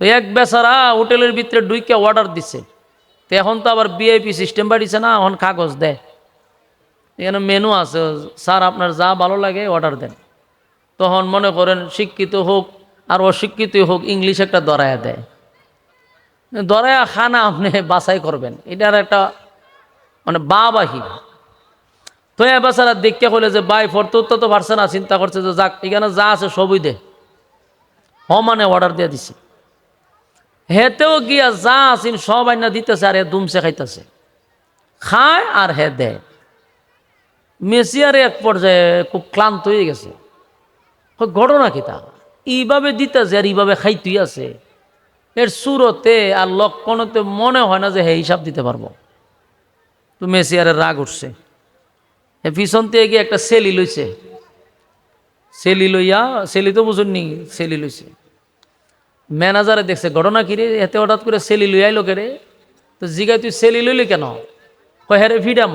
তো এক বেচারা হোটেলের ভিতরে ডুইকে অর্ডার দিছে। তো এখন তো আবার বিআইপি সিস্টেম বাড়িছে না, এখন কাগজ দেয়। এখানে মেনু আছে, স্যার, আপনার যা ভালো লাগে অর্ডার দেন। তখন মনে করেন শিক্ষিত হোক আর অশিক্ষিত হোক ইংলিশ একটা দরায়া দেয়। দরায়া খানা আপনি বাছাই করবেন। এটার একটা মানে বাবাহি। তো এ বেচারা দেখতে হলে যে বাই ফর তো তো পারছে না, চিন্তা করছে যে যাক, এখানে যা আছে সবই দে। হ মানে অর্ডার দিয়ে দিছে। হেতেও গিয়া যা আছেন সব আইনা দিতেছে আর হে দুমসে খাইতেছে। খায় আর হে দেয় মেসিয়ারে এক পর্যায়ে খুব ক্লান্ত হয়ে গেছে। ঘটনা কি তা? এইভাবে দিতেছে আর এইভাবে খাইতেই আছে। এর সুরতে আর লক্ষণতে মনে হয় না যে হে হিসাব দিতে পারব। তো মেসিয়ারের রাগ উঠছে। পিছন থেকে গিয়ে একটা সেলি লইছে। সেলি লইয়া, সেলি তো বুঝুননি, সেলি লইছে। ম্যানেজারে দেখছে, ঘটনা কিরে এতে হঠাৎ করে সেলি লই আইলো কে রে? তো জিগাই, তুই সেলি লইলি কেন? কয় হ্যাঁ রে ফিডাম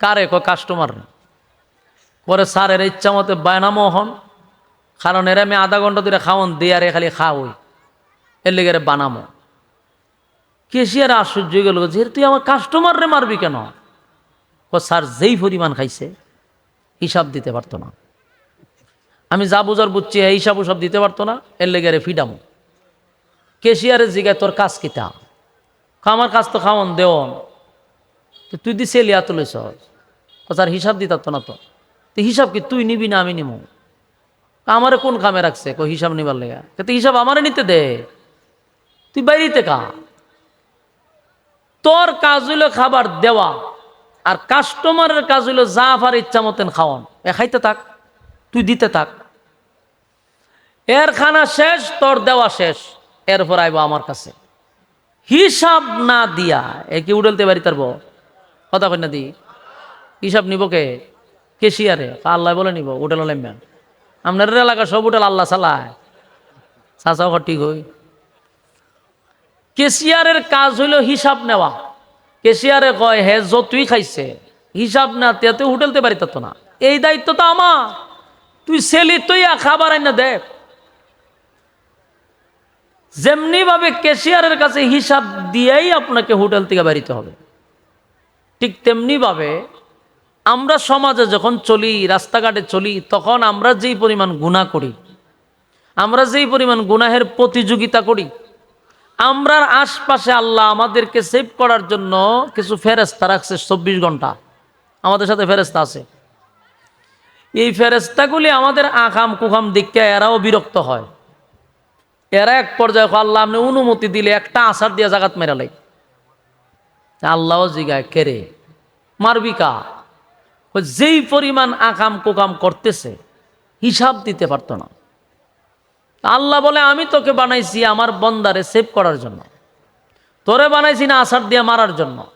কারে? কয়, কাস্টমার। পরে স্যার এর ইচ্ছা মতো বায়নামো হন, কারণ এর আমি আধা ঘণ্টা ধরে খাওয়ান দিয়ে আর খালি খাওয়াই এর লেগে এরে বানামো। কেশিয়ার আশ্চর্য গেল, যে তুই আমার কাস্টমার রে মারবি কেন? ও স্যার, যেই পরিমাণ খাইছে, হিসাব দিতে পারতো না। আমি যা বুঝার বুঝছি, এই হিসাব সব দিতে পারতো না, এর লেগে রে ফিডামো। কেশিয়ারের জিগায়, তোর কাজ কিতা আমার কাজ তো খাওয়ান, দেওয়ন। তো তুই দিছে লিয়া তুলেছ ও স্যার, হিসাব দিতে পারতো না তো। তো হিসাব কি তুই নিবি না আমি নিমু? আমারে কোন কামে রাখছে? কই, হিসাব নিবার লেগা। তো হিসাব আমারে নিতে দে। তুই বাইরিতে কা তোর কাজ হইল খাবার দেওয়া, আর কাস্টমারের কাজ হইল যা আফার ইচ্ছা মতেন খাওয়ান। এ, খাইতে থাক। তুই দিতে থাক। এর খানা শেষ, তোর দেওয়া শেষ। এরপর আইব আমার কাছে। হিসাব না দিয়া, এ কি উড়লতে পারি তারব কথা কই না দি। হিসাব নিব কে? কেশিয়ারে। আল্লাহ বলে নিব, উঠেল লেম্যা আপনার এলাকা সব উঠেল, আল্লাহ চালায়। চাচাও ঠিক হই। কেশিয়ারের কাজ হইল হিসাব নেওয়া। কেশিয়ারে কয়, হে, যতই খাইছে, হিসাব না তেতে হোটেলতে তো না। এই দায়িত্ব তো আমার। তুই সেলি, তুই খাবার আইনা দেখ যেমনি ভাবে কেশিয়ারের কাছে হিসাব দিয়েই আপনাকে হোটেল থেকে বাড়িতে হবে। ঠিক তেমনি ভাবে আমরা সমাজে যখন চলি, রাস্তাঘাটে চলি, তখন আমরা যেই পরিমাণ গুণা করি, আমরা যেই পরিমাণ গুনাহের প্রতিযোগিতা করি, আমরার আশপাশে আল্লাহ আমাদেরকে সেভ করার জন্য কিছু ফেরেস্তা রাখছে চব্বিশ ঘণ্টা। আমাদের সাথে ফেরেস্তা আছে। এই ফেরেস্তাগুলি আমাদের আকাম কুকাম দিককে এরাও বিরক্ত হয়। এরা এক পর্যায়ে আল্লাহ, আপনি অনুমতি দিলে একটা আসার দিয়ে জাগাত মেরালাই আল্লাহও জিগায় কেরে মারবি কা? যেই পরিমাণ আকাম কুকাম করতেছে, হিসাব দিতে পারতো না। আল্লাহ বলে, আমি তোকে বানাইছি আমার বন্দারে সেভ করার জন্য। তোরে বানাইছি না আসার দিয়ে মারার জন্য।